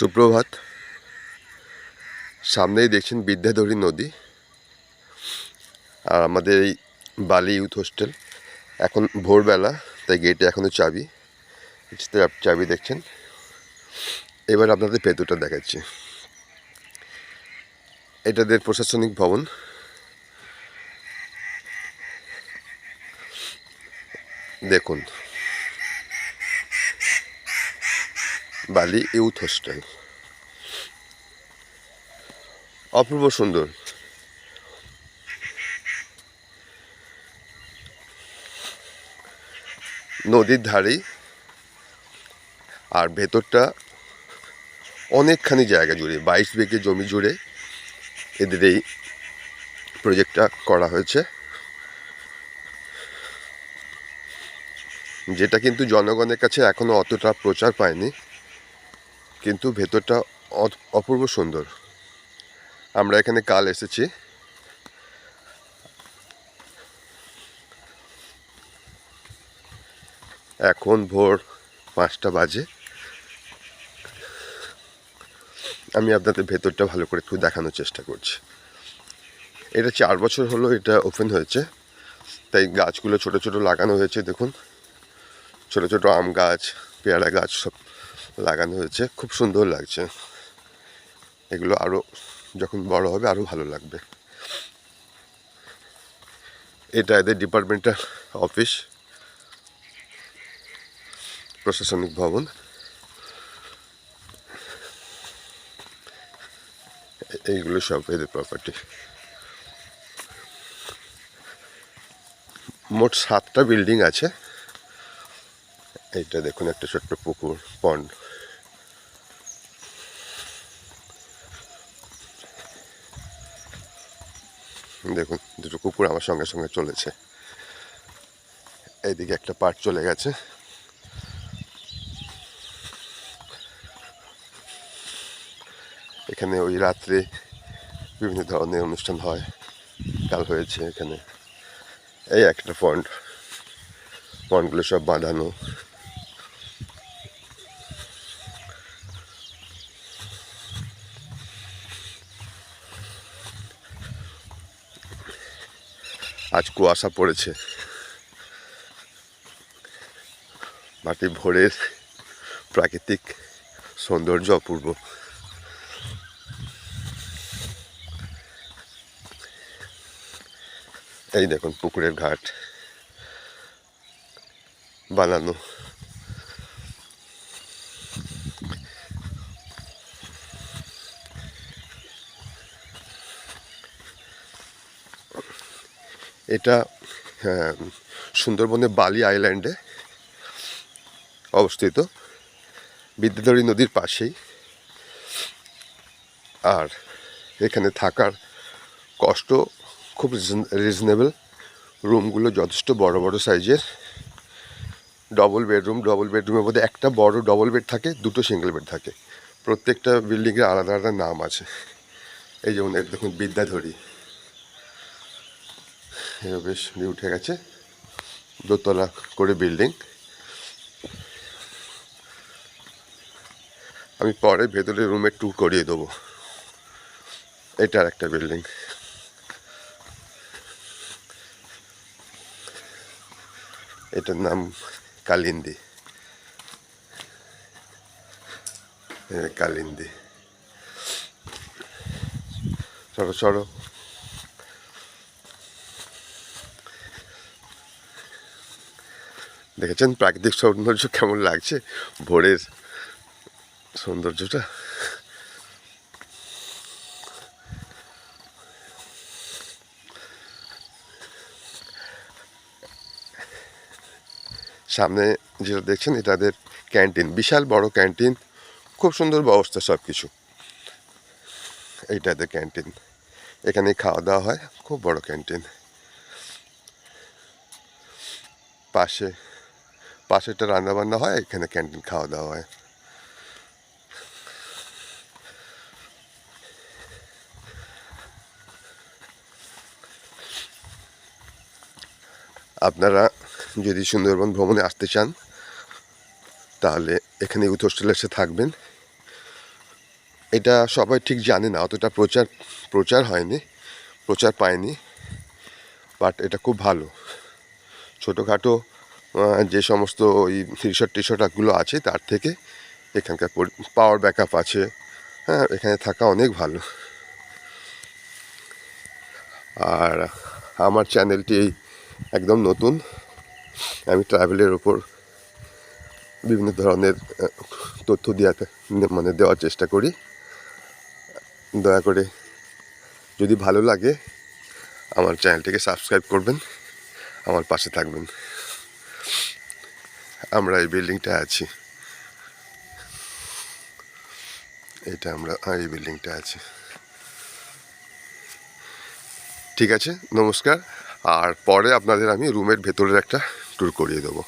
সুপ্রভাত। সামনেই দেখছেন বিদ্যাধরী নদী। আর আমাদের এই বালি ইউথ হোস্টেল। এখন ভোরবেলা, তাই গেটে এখনও চাবি। চাবি দেখছেন। এবার আপনাদের ভেতরটা দেখাচ্ছি। এটাদের প্রশাসনিক ভবন। দেখুন। বালি ইউথ হোস্টেল অপূর্ব সুন্দর। নদীর ধারেই আর ভেতরটা অনেকখানি জায়গা জুড়ে, বাইশ বেগে জমি জুড়ে এদের এই প্রজেক্টটা করা হয়েছে। যেটা কিন্তু জনগণের কাছে এখনও অতটা প্রচার পায়নি। কিন্তু ভেতরটা অপূর্ব সুন্দর। আমরা এখানে কাল এসেছি। এখন ভোর পাঁচটা বাজে। আমি আপনাদের ভেতরটা ভালো করে একটু দেখানোর চেষ্টা করছি। এটা চার বছর হলো এটা ওপেন হয়েছে। তাই গাছগুলো ছোট ছোট লাগানো হয়েছে, দেখুন। ছোট ছোট আম গাছ, পেয়ারা গাছ, সব লাগানো হয়েছে। খুব সুন্দর লাগছে। এগুলো আরও যখন বড় হবে আরও ভালো লাগবে। এটা এদের ডিপার্টমেন্টাল অফিস। প্রশাসনিক ভবন। এইগুলো সব এদের প্রপার্টি মোট সাতটা বিল্ডিং আছে। এইটা দেখুন, একটা ছোট্ট পুকুর পন্ড দেখুন, দুটো কুকুর আমার সঙ্গে সঙ্গে চলেছে। এইদিকে একটা পার্ট চলে গেছে। এখানে ওই রাত্রে বিভিন্ন ধরনের অনুষ্ঠান হয়, কাল হয়েছে এখানে। এই একটা পন্ড পন্ডগুলো সব বাঁধানো। আজ কুয়াশা পড়েছে। মাটি ভোরের প্রাকৃতিক সৌন্দর্য অপূর্ব। এই দেখুন পুকুরের ঘাট। বানানো। এটা হ্যাঁ, সুন্দরবনের বালি আইল্যান্ডে অবস্থিত। বিদ্যাধরী নদীর পাশেই। আর এখানে থাকার কষ্ট খুব রিজনেবল রুমগুলো যথেষ্ট বড় বড় সাইজের। ডবল বেডরুম ডবল বেডরুমের মধ্যে একটা বড় ডবল বেড থাকে দুটো সিঙ্গেল বেড থাকে। প্রত্যেকটা বিল্ডিংয়ের আলাদা আলাদা নাম আছে। এই যেমন দেখুন বিদ্যাধরী। বেশ উঠে গেছে। দোতলা করে বিল্ডিং আমি পরে ভেতরে রুমের ট্যুর করিয়ে দেবো। এটার একটা বিল্ডিং এটার নাম কালিন্দি। কালিন্দি। সরো সরো দেখেছেন? প্রাকৃতিক সৌন্দর্য কেমন লাগছে? ভোরের সৌন্দর্যটা। সামনে যেটা দেখছেন, এটা তাদের ক্যান্টিন। বিশাল বড় ক্যান্টিন, খুব সুন্দর ব্যবস্থা সব কিছু এইটা এদের ক্যান্টিন। এখানে খাওয়া দাওয়া হয়, খুব বড় ক্যান্টিন। পাশে পাশেটা রান্না বান্না হয়, এখানে ক্যান্টিন খাওয়া দাওয়া হয়। আপনারা যদি সুন্দরবন ভ্রমণে আসতে চান, তাহলে এখানে ইউথ হোস্টেলে এসে থাকবেন। এটা সবাই ঠিক জানে না, অতটা প্রচার প্রচার হয়নি, প্রচার পায়নি, বাট এটা খুব ভালো। ছোটোখাটো যে সমস্ত ওই রিসর্ট টিসর্টগুলো আছে, তার থেকে এখানকার পাওয়ার ব্যাকআপ আছে। হ্যাঁ এখানে থাকা অনেক ভালো। আর আমার চ্যানেলটি একদম নতুন। আমি ট্রাভেলের ওপর বিভিন্ন ধরনের তথ্য দেওয়াতে মানে দেওয়ার চেষ্টা করি। দয়া করে যদি ভালো লাগে, আমার চ্যানেলটিকে সাবস্ক্রাইব করবেন, আমার পাশে থাকবেন। আমরা এই বিল্ডিংটা আছি। এটা আমরা এই বিল্ডিংটা আছি। ঠিক আছে, নমস্কার। আর পরে আপনাদের আমি রুমের ভেতরের একটা ট্যুর করিয়ে দেবো।